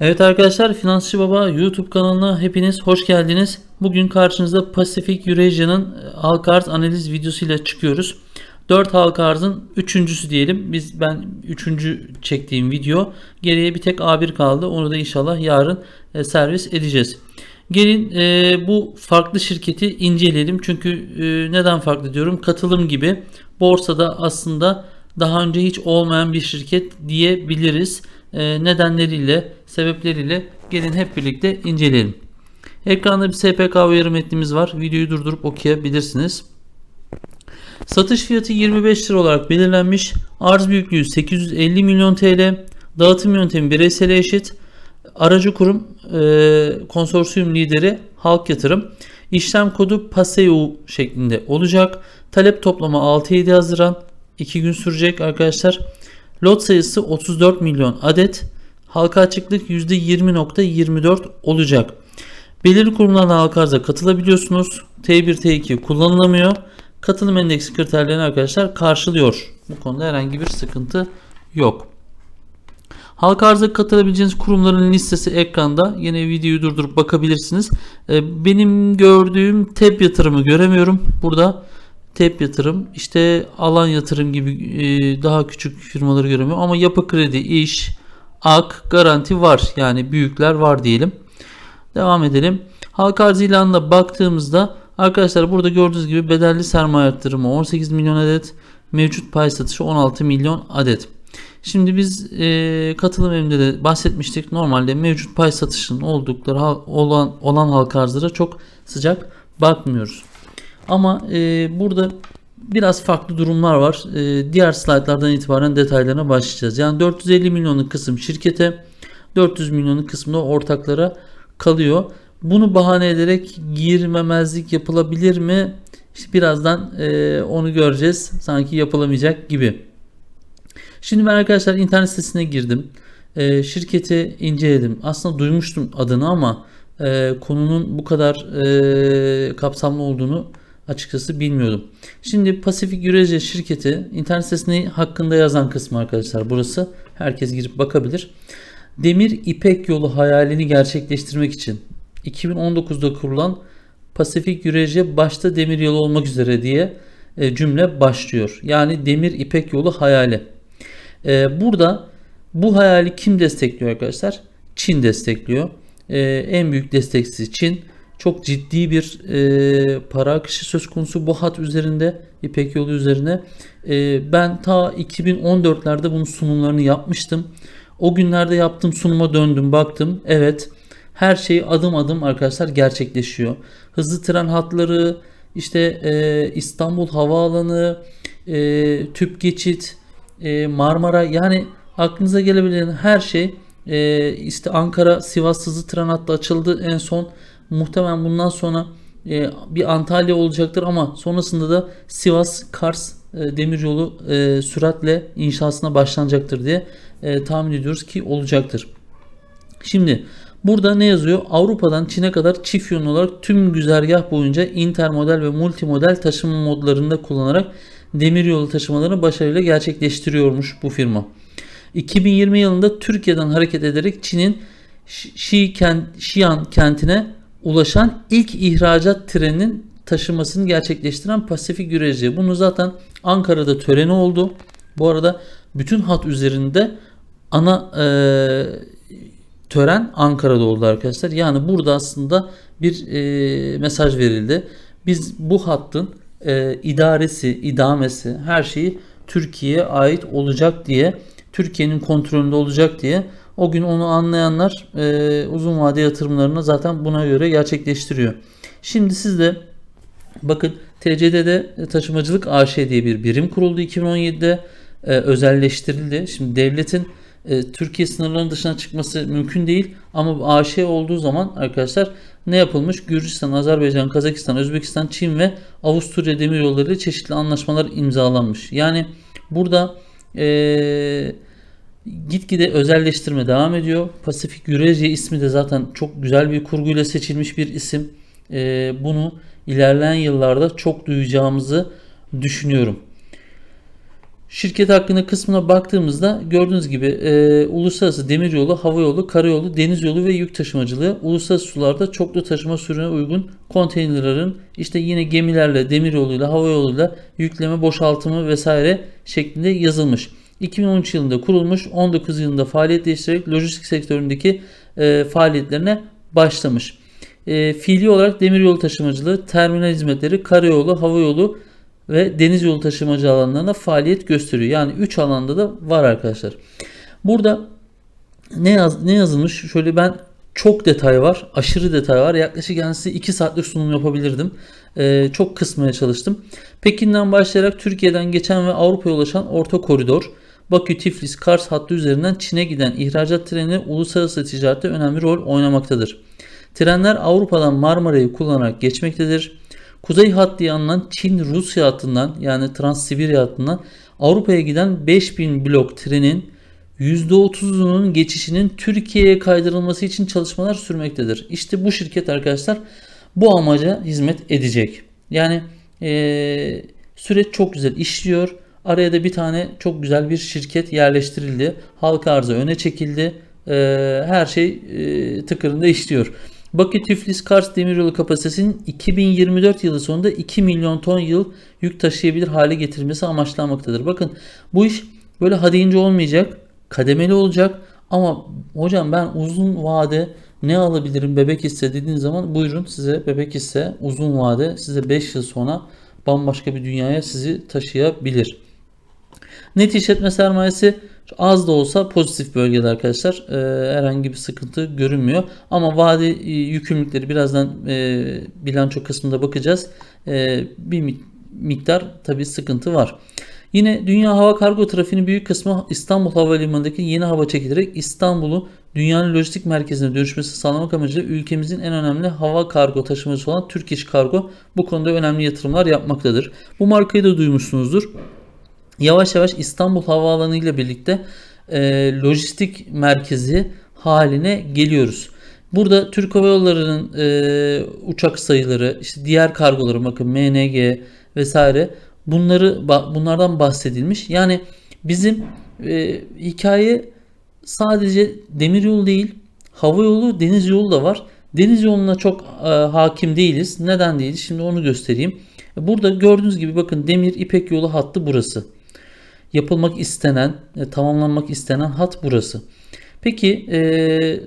Evet arkadaşlar Finansçı Baba YouTube kanalına hepiniz hoş geldiniz. Bugün karşınızda Pacific Eurasia'nın e, halka arz analiz videosuyla çıkıyoruz. 4 halka arzın üçüncüsü diyelim. Biz ben üçüncü çektiğim video. Geriye bir tek A1 kaldı. Onu da inşallah yarın e, servis edeceğiz. Gelin e, bu farklı şirketi inceleyelim. Çünkü e, neden farklı diyorum? Katılım gibi borsada aslında daha önce hiç olmayan bir şirket diyebiliriz. E, nedenleriyle, sebepleriyle gelin hep birlikte inceleyelim. Ekranda bir SPK uyarı metnimiz var. Videoyu durdurup okuyabilirsiniz. Satış fiyatı 25 lira olarak belirlenmiş. Arz büyüklüğü 850 milyon TL. Dağıtım yöntemi bireysele eşit. Aracı kurum e, konsorsiyum lideri Halk Yatırım. İşlem kodu PASEU şeklinde olacak. Talep toplama 6-7 Haziran 2 gün sürecek arkadaşlar. Lot sayısı 34 milyon adet. Halka açıklık %20.24 olacak. Belirli kurumlardan halka arza katılabiliyorsunuz. T1 T2 kullanılamıyor. Katılım endeksi kriterlerini arkadaşlar karşılıyor. Bu konuda herhangi bir sıkıntı yok. Halka arza katılabileceğiniz kurumların listesi ekranda. Yine videoyu durdurup bakabilirsiniz. Ee, Benim gördüğüm TEP yatırımı göremiyorum. Burada TEP yatırım, işte alan yatırım gibi e, daha küçük firmaları göremiyorum. Ama yapı kredi, iş, AK, garanti var. Yani büyükler var diyelim. Devam edelim. Halka arz ilanına baktığımızda arkadaşlar burada gördüğünüz gibi bedelli sermaye arttırımı 18 milyon adet, mevcut pay satışı 16 milyon adet. Şimdi biz e, katılım evinde de bahsetmiştik. Normalde mevcut pay satışının oldukları olan olan halka arzlara çok sıcak bakmıyoruz. Ama e, burada biraz farklı durumlar var. E, diğer slaytlardan itibaren detaylarına başlayacağız. Yani 450 milyonluk kısım şirkete, 400 milyonluk kısmı ortaklara kalıyor. Bunu bahane ederek girmemezlik yapılabilir mi? İşte birazdan e, onu göreceğiz. Sanki yapılamayacak gibi. Şimdi ben arkadaşlar internet sitesine girdim. E, şirketi inceledim. Aslında duymuştum adını ama e, konunun bu kadar e, kapsamlı olduğunu açıkçası bilmiyordum. Şimdi Pasifik Eurasia şirketi internet sitesinde hakkında yazan kısmı arkadaşlar burası. Herkes girip bakabilir. Demir İpek yolu hayalini gerçekleştirmek için 2019'da kurulan Pasifik Eurasia başta demir yolu olmak üzere diye e, cümle başlıyor. Yani demir İpek yolu hayali. E, burada bu hayali kim destekliyor arkadaşlar? Çin destekliyor. E, en büyük destekçisi Çin. Çok ciddi bir e, para akışı söz konusu bu hat üzerinde, İpek yolu üzerine. E, ben ta 2014'lerde bunun sunumlarını yapmıştım. O günlerde yaptığım sunuma döndüm baktım. Evet her şey adım adım arkadaşlar gerçekleşiyor. Hızlı tren hatları, işte e, İstanbul Havaalanı, e, tüp geçit, e, Marmara yani aklınıza gelebilen her şey e, işte Ankara Sivas hızlı tren hattı açıldı en son muhtemelen bundan sonra e, bir Antalya olacaktır ama sonrasında da Sivas Kars e, demiryolu e, süratle inşasına başlanacaktır diye e, tahmin ediyoruz ki olacaktır. Şimdi burada ne yazıyor? Avrupa'dan Çin'e kadar çift yönlü olarak tüm güzergah boyunca intermodal ve multimodal taşıma modlarında kullanarak demiryolu taşımalarını başarıyla gerçekleştiriyormuş bu firma. 2020 yılında Türkiye'den hareket ederek Çin'in Şi Xi'an kentine ulaşan ilk ihracat treninin taşımasını gerçekleştiren Pasifik Eurasia. Bunu zaten Ankara'da töreni oldu. Bu arada bütün hat üzerinde ana e, tören Ankara'da oldu arkadaşlar. Yani burada aslında bir e, mesaj verildi. Biz bu hattın e, idaresi, idamesi, her şeyi Türkiye'ye ait olacak diye, Türkiye'nin kontrolünde olacak diye o gün onu anlayanlar e, uzun vade yatırımlarını zaten buna göre gerçekleştiriyor. Şimdi siz de bakın TCD'de taşımacılık AŞ diye bir birim kuruldu 2017'de e, özelleştirildi. Şimdi devletin e, Türkiye sınırlarının dışına çıkması mümkün değil ama AŞ olduğu zaman arkadaşlar ne yapılmış? Gürcistan, Azerbaycan, Kazakistan, Özbekistan, Çin ve Avusturya demiryolları ile çeşitli anlaşmalar imzalanmış. Yani burada eee gitgide özelleştirme devam ediyor. Pasifik Eurasia ismi de zaten çok güzel bir kurguyla seçilmiş bir isim. Ee, bunu ilerleyen yıllarda çok duyacağımızı düşünüyorum. Şirket hakkında kısmına baktığımızda gördüğünüz gibi e, uluslararası demiryolu, havayolu, karayolu, deniz yolu ve yük taşımacılığı uluslararası sularda çoklu taşıma sürüne uygun konteynerların işte yine gemilerle, demiryoluyla, havayoluyla yükleme, boşaltımı vesaire şeklinde yazılmış. 2013 yılında kurulmuş, 19 yılında faaliyet değiştirerek lojistik sektöründeki e, faaliyetlerine başlamış. E, fiili olarak demiryolu taşımacılığı, terminal hizmetleri, karayolu, havayolu ve deniz yolu taşımacı alanlarında faaliyet gösteriyor. Yani 3 alanda da var arkadaşlar. Burada ne yaz, ne yazılmış? Şöyle ben çok detay var. Aşırı detay var. Yaklaşık yani size 2 saatlik sunum yapabilirdim. Ee, çok kısmaya çalıştım. Pekin'den başlayarak Türkiye'den geçen ve Avrupa'ya ulaşan orta koridor, Bakü, Tiflis, Kars hattı üzerinden Çin'e giden ihracat treni uluslararası ticarette önemli rol oynamaktadır. Trenler Avrupa'dan Marmara'yı kullanarak geçmektedir. Kuzey hat diye anılan Çin-Rusya hattından yani Transsibirya hattından Avrupa'ya giden 5000 blok trenin %30'unun geçişinin Türkiye'ye kaydırılması için çalışmalar sürmektedir. İşte bu şirket arkadaşlar bu amaca hizmet edecek. Yani ee, süreç çok güzel işliyor. Araya da bir tane çok güzel bir şirket yerleştirildi. Halka arzı öne çekildi. E, her şey e, tıkırında işliyor. Bakü Tiflis Kars demiryolu kapasitesinin 2024 yılı sonunda 2 milyon ton yıl yük taşıyabilir hale getirilmesi amaçlanmaktadır. Bakın bu iş böyle hadince olmayacak, kademeli olacak ama hocam ben uzun vade ne alabilirim bebek hisse dediğiniz zaman buyurun size bebek hisse uzun vade size 5 yıl sonra bambaşka bir dünyaya sizi taşıyabilir. Net işletme sermayesi az da olsa pozitif bölgede arkadaşlar. E, herhangi bir sıkıntı görünmüyor. Ama vade e, yükümlülükleri birazdan e, bilanço kısmında bakacağız. E, bir miktar tabi sıkıntı var. Yine dünya hava kargo trafiğinin büyük kısmı İstanbul Havalimanı'ndaki yeni hava çekilerek İstanbul'u dünyanın lojistik merkezine dönüşmesi sağlamak amacıyla ülkemizin en önemli hava kargo taşımacısı olan Türk İş Kargo bu konuda önemli yatırımlar yapmaktadır. Bu markayı da duymuşsunuzdur yavaş yavaş İstanbul Havaalanı ile birlikte e, lojistik merkezi haline geliyoruz. Burada Türk Hava Yolları'nın e, uçak sayıları, işte diğer kargoları bakın MNG vesaire bunları bunlardan bahsedilmiş. Yani bizim e, hikaye sadece demiryolu değil, hava yolu, deniz yolu da var. Deniz yoluna çok e, hakim değiliz. Neden değiliz? Şimdi onu göstereyim. Burada gördüğünüz gibi bakın demir ipek yolu hattı burası yapılmak istenen, e, tamamlanmak istenen hat burası. Peki e,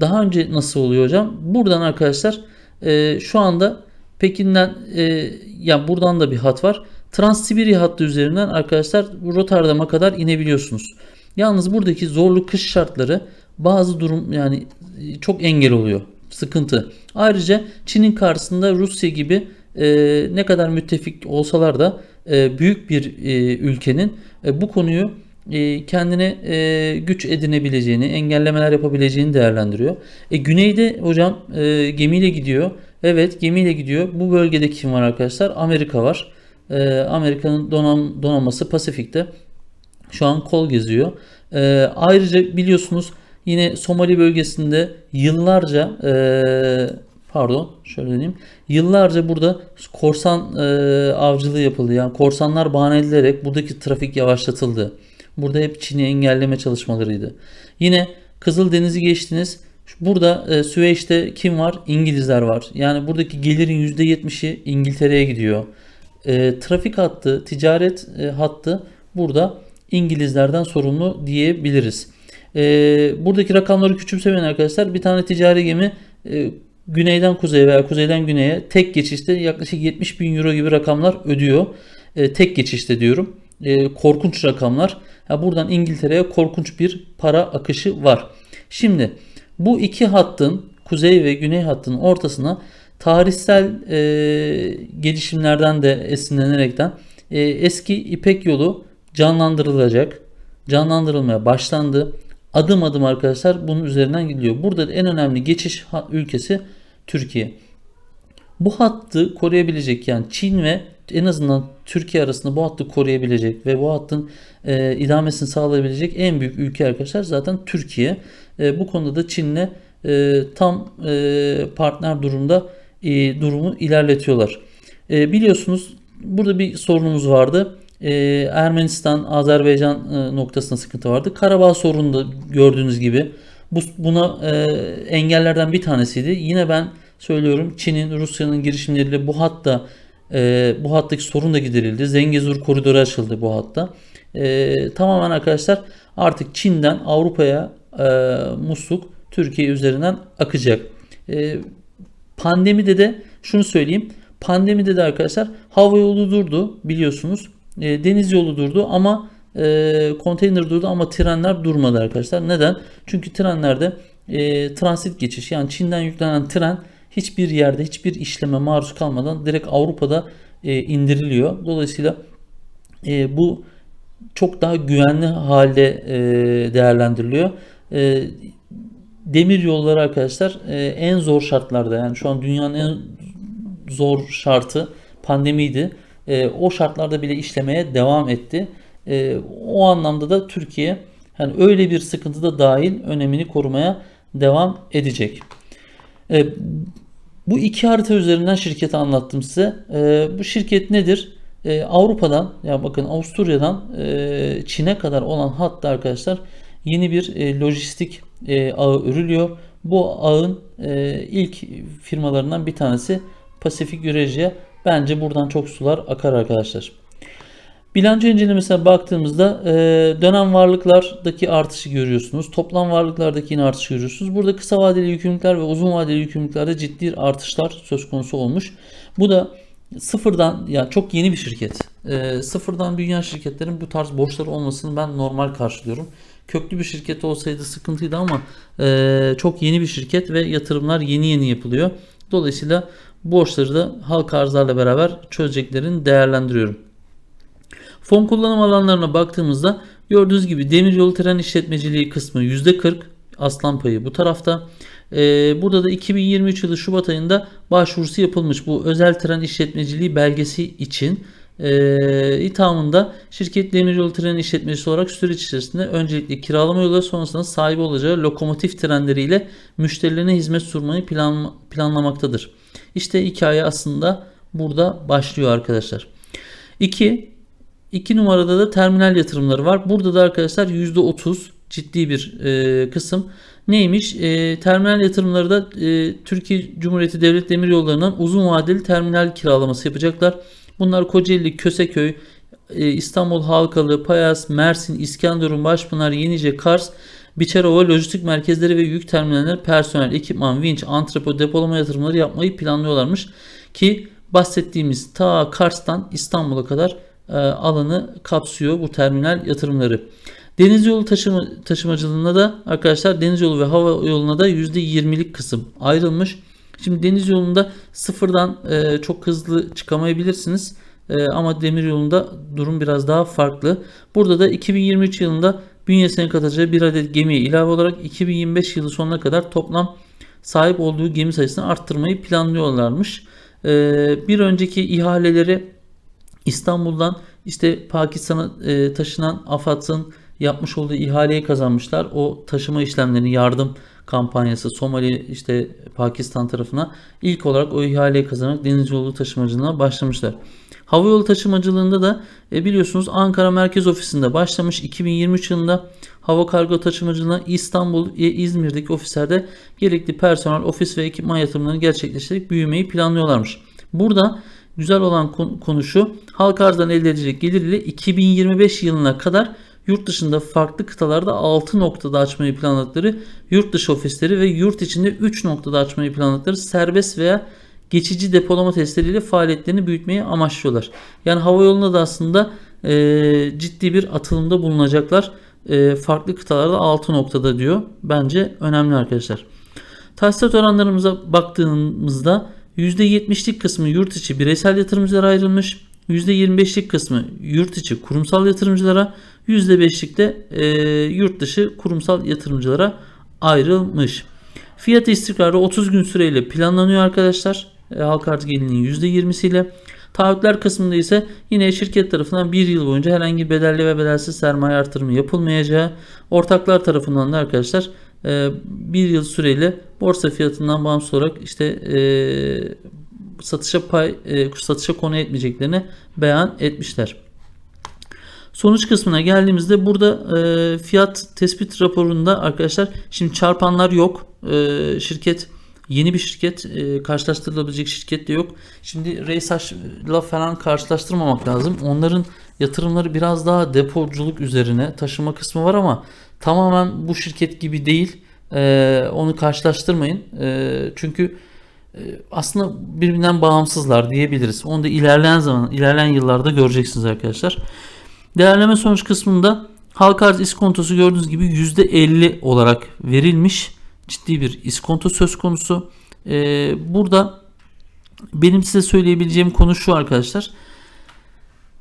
daha önce nasıl oluyor hocam? Buradan arkadaşlar e, şu anda Pekin'den e, yani buradan da bir hat var. Transsibirya hattı üzerinden arkadaşlar Rotterdam'a kadar inebiliyorsunuz. Yalnız buradaki zorlu kış şartları bazı durum yani çok engel oluyor. Sıkıntı. Ayrıca Çin'in karşısında Rusya gibi e, ne kadar müttefik olsalar da e, büyük bir e, ülkenin e, bu konuyu kendine güç edinebileceğini, engellemeler yapabileceğini değerlendiriyor. E, güneyde hocam gemiyle gidiyor. Evet gemiyle gidiyor. Bu bölgede kim var arkadaşlar? Amerika var. Amerika'nın donam, donanması Pasifik'te şu an kol geziyor. ayrıca biliyorsunuz yine Somali bölgesinde yıllarca pardon şöyle diyeyim. Yıllarca burada korsan e, avcılığı yapıldı. Yani korsanlar bahane edilerek buradaki trafik yavaşlatıldı. Burada hep Çin'i engelleme çalışmalarıydı. Yine Kızıl Denizi geçtiniz. Burada e, Süveyş'te kim var? İngilizler var. Yani buradaki gelirin %70'i İngiltere'ye gidiyor. E, trafik hattı, ticaret e, hattı burada İngilizlerden sorumlu diyebiliriz. E, buradaki rakamları küçümsemeyin arkadaşlar. Bir tane ticari gemi e, güneyden kuzeye veya kuzeyden güneye tek geçişte yaklaşık 70 bin euro gibi rakamlar ödüyor. E, tek geçişte diyorum. E, korkunç rakamlar. Ya buradan İngiltere'ye korkunç bir para akışı var. Şimdi bu iki hattın kuzey ve güney hattının ortasına tarihsel e, gelişimlerden de esinlenerekten e, eski İpek yolu canlandırılacak. Canlandırılmaya başlandı. Adım adım arkadaşlar bunun üzerinden gidiyor. Burada en önemli geçiş ülkesi Türkiye. Bu hattı koruyabilecek yani Çin ve en azından Türkiye arasında bu hattı koruyabilecek ve bu hattın e, idamesini sağlayabilecek en büyük ülke arkadaşlar zaten Türkiye. E, bu konuda da Çin'le e, tam e, partner durumda e, durumu ilerletiyorlar. E, biliyorsunuz burada bir sorunumuz vardı. E, Ermenistan, Azerbaycan e, noktasında sıkıntı vardı. Karabağ sorunu da gördüğünüz gibi bu, buna e, engellerden bir tanesiydi. Yine ben söylüyorum Çin'in, Rusya'nın girişimleriyle bu hatta e, bu hattaki sorun da giderildi. Zengezur koridoru açıldı bu hatta. E, tamamen arkadaşlar artık Çin'den Avrupa'ya e, musluk Türkiye üzerinden akacak. E, pandemide de şunu söyleyeyim. Pandemide de arkadaşlar hava yolu durdu biliyorsunuz. E, deniz yolu durdu ama e, konteyner durdu ama trenler durmadı arkadaşlar. Neden? Çünkü trenlerde e, transit geçiş yani Çin'den yüklenen tren hiçbir yerde hiçbir işleme maruz kalmadan direkt Avrupa'da e, indiriliyor. Dolayısıyla e, bu çok daha güvenli halde e, değerlendiriliyor. E, demir yolları arkadaşlar e, en zor şartlarda yani şu an dünyanın en zor şartı pandemiydi. E, o şartlarda bile işlemeye devam etti. E, o anlamda da Türkiye yani öyle bir sıkıntıda dahil önemini korumaya devam edecek. E, bu iki harita üzerinden şirketi anlattım size. E, bu şirket nedir? E, Avrupa'dan ya bakın Avusturya'dan e, Çin'e kadar olan hatta arkadaşlar yeni bir e, lojistik e, ağı örülüyor. Bu ağın e, ilk firmalarından bir tanesi Pasifik Eurasia. Bence buradan çok sular akar arkadaşlar. Bilanço incelemesine baktığımızda e, dönem varlıklardaki artışı görüyorsunuz. Toplam varlıklardaki yine artışı görüyorsunuz. Burada kısa vadeli yükümlülükler ve uzun vadeli yükümlülüklerde ciddi artışlar söz konusu olmuş. Bu da sıfırdan yani çok yeni bir şirket. E, sıfırdan büyüyen şirketlerin bu tarz borçları olmasını ben normal karşılıyorum. Köklü bir şirket olsaydı sıkıntıydı ama e, çok yeni bir şirket ve yatırımlar yeni yeni yapılıyor. Dolayısıyla borçları da halka arzlarla beraber çözeceklerini değerlendiriyorum. Fon kullanım alanlarına baktığımızda gördüğünüz gibi demiryolu tren işletmeciliği kısmı %40 aslan payı bu tarafta. Ee, burada da 2023 yılı Şubat ayında başvurusu yapılmış bu özel tren işletmeciliği belgesi için e, ithamında şirket demiryolu tren işletmecisi olarak süreç içerisinde öncelikle kiralama yolu sonrasında sahibi olacağı lokomotif trenleriyle müşterilerine hizmet sunmayı plan, planlamaktadır. İşte hikaye aslında burada başlıyor arkadaşlar. 2. 2 numarada da terminal yatırımları var. Burada da arkadaşlar %30 ciddi bir e, kısım. Neymiş? E, terminal yatırımları da e, Türkiye Cumhuriyeti Devlet Demiryolları'ndan uzun vadeli terminal kiralaması yapacaklar. Bunlar Kocaeli, Köseköy, e, İstanbul Halkalı, Payas, Mersin, İskenderun, Başpınar, Yenice, Kars, Biçerova lojistik merkezleri ve yük terminalleri personel, ekipman, vinç, antrepo, depolama yatırımları yapmayı planlıyorlarmış. Ki bahsettiğimiz ta Kars'tan İstanbul'a kadar e, alanı kapsıyor bu terminal yatırımları. Deniz yolu taşıma, taşımacılığına da arkadaşlar deniz yolu ve hava yoluna da %20'lik kısım ayrılmış. Şimdi deniz yolunda sıfırdan e, çok hızlı çıkamayabilirsiniz. E, ama demir yolunda durum biraz daha farklı. Burada da 2023 yılında bünyesine katacağı bir adet gemiye ilave olarak 2025 yılı sonuna kadar toplam sahip olduğu gemi sayısını arttırmayı planlıyorlarmış. E, bir önceki ihaleleri İstanbul'dan işte Pakistan'a e, taşınan AFAD'ın yapmış olduğu ihaleyi kazanmışlar. O taşıma işlemlerini yardım kampanyası Somali işte Pakistan tarafına ilk olarak o ihaleyi kazanarak deniz yolu taşımacılığına başlamışlar. Hava yolu taşımacılığında da e, biliyorsunuz Ankara Merkez Ofisi'nde başlamış 2023 yılında hava kargo taşımacılığına İstanbul ve İzmir'deki ofislerde gerekli personel, ofis ve ekipman yatırımlarını gerçekleştirerek büyümeyi planlıyorlarmış. Burada güzel olan konu şu halka arzdan elde edilecek gelir ile 2025 yılına kadar yurt dışında farklı kıtalarda 6 noktada açmayı planladıkları yurt dışı ofisleri ve yurt içinde 3 noktada açmayı planladıkları serbest veya geçici depolama testleriyle faaliyetlerini büyütmeyi amaçlıyorlar. Yani hava yolunda da aslında e, ciddi bir atılımda bulunacaklar. E, farklı kıtalarda 6 noktada diyor. Bence önemli arkadaşlar. Tahsilat oranlarımıza baktığımızda %70'lik kısmı yurt içi bireysel yatırımcılara ayrılmış. %25'lik kısmı yurt içi kurumsal yatırımcılara, %5'lik de e, yurt dışı kurumsal yatırımcılara ayrılmış. Fiyat istikrarı 30 gün süreyle planlanıyor arkadaşlar. E, halka arz gelirinin %20'siyle. Taahhütler kısmında ise yine şirket tarafından bir yıl boyunca herhangi bedelli ve bedelsiz sermaye artırımı yapılmayacağı, ortaklar tarafından da arkadaşlar e, bir yıl süreyle borsa fiyatından bağımsız olarak işte e, satışa pay e, satışa konu etmeyeceklerini beyan etmişler. Sonuç kısmına geldiğimizde burada e, fiyat tespit raporunda arkadaşlar şimdi çarpanlar yok. E, şirket yeni bir şirket e, karşılaştırılabilecek şirket de yok. Şimdi Reysaç'la falan karşılaştırmamak lazım. Onların yatırımları biraz daha depoculuk üzerine taşıma kısmı var ama tamamen bu şirket gibi değil. E, onu karşılaştırmayın. E, çünkü e, aslında birbirinden bağımsızlar diyebiliriz. Onu da ilerleyen zaman, ilerleyen yıllarda göreceksiniz arkadaşlar. Değerleme sonuç kısmında halka arz iskontosu gördüğünüz gibi %50 olarak verilmiş. Ciddi bir iskonto söz konusu. Ee, burada benim size söyleyebileceğim konu şu arkadaşlar.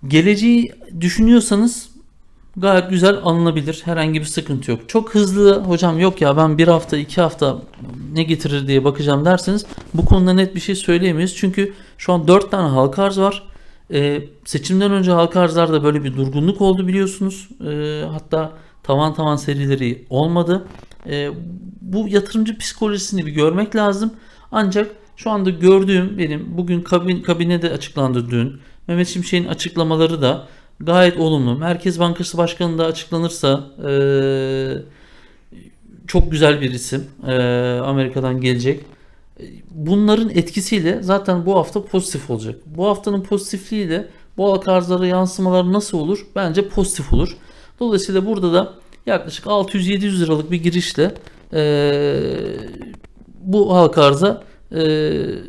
Geleceği düşünüyorsanız gayet güzel alınabilir. Herhangi bir sıkıntı yok. Çok hızlı hocam yok ya ben bir hafta iki hafta ne getirir diye bakacağım derseniz bu konuda net bir şey söyleyemeyiz. Çünkü şu an 4 tane halka arz var. Ee, seçimden önce halka arzlarda böyle bir durgunluk oldu biliyorsunuz. Ee, hatta tavan tavan serileri olmadı. Ee, bu yatırımcı psikolojisini bir görmek lazım. Ancak şu anda gördüğüm benim bugün kabin, kabinede açıklandı dün. Mehmet Şimşek'in açıklamaları da gayet olumlu. Merkez Bankası Başkanı da açıklanırsa eee, çok güzel bir isim. Eee, Amerika'dan gelecek. Bunların etkisiyle zaten bu hafta pozitif olacak. Bu haftanın pozitifliğiyle halka arzlara yansımalar nasıl olur? Bence pozitif olur. Dolayısıyla burada da yaklaşık 600-700 liralık bir girişle eee, bu halka arza eee,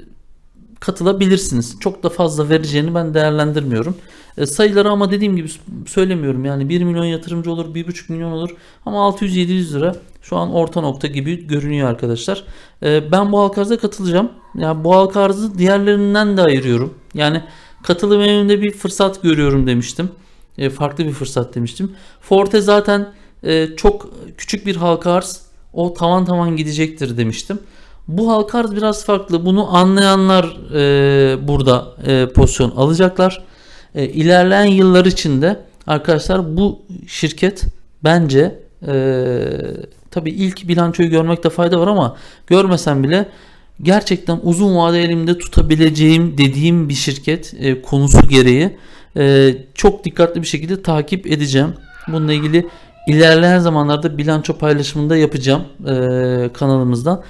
katılabilirsiniz. Çok da fazla vereceğini ben değerlendirmiyorum. E, sayıları ama dediğim gibi söylemiyorum. Yani 1 milyon yatırımcı olur, 1,5 milyon olur. Ama 600-700 lira şu an orta nokta gibi görünüyor arkadaşlar. E, ben bu halka arza katılacağım. Yani bu halka arzı diğerlerinden de ayırıyorum. Yani katılım önünde bir fırsat görüyorum demiştim. E, farklı bir fırsat demiştim. Forte zaten e, çok küçük bir halka arz. O tavan tavan gidecektir demiştim. Bu halka arz biraz farklı. Bunu anlayanlar e, burada e, pozisyon alacaklar. E, yıllar içinde arkadaşlar bu şirket bence tabii ilk bilançoyu görmekte fayda var ama görmesem bile gerçekten uzun vade elimde tutabileceğim dediğim bir şirket e, konusu gereği e, çok dikkatli bir şekilde takip edeceğim. Bununla ilgili ilerleyen zamanlarda bilanço paylaşımında yapacağım e, kanalımızdan.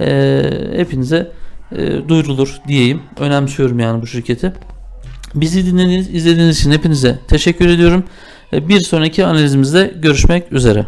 E, hepinize e, duyurulur diyeyim. Önemsiyorum yani bu şirketi. Bizi dinlediğiniz, izlediğiniz için hepinize teşekkür ediyorum. E, Bir sonraki analizimizde görüşmek üzere.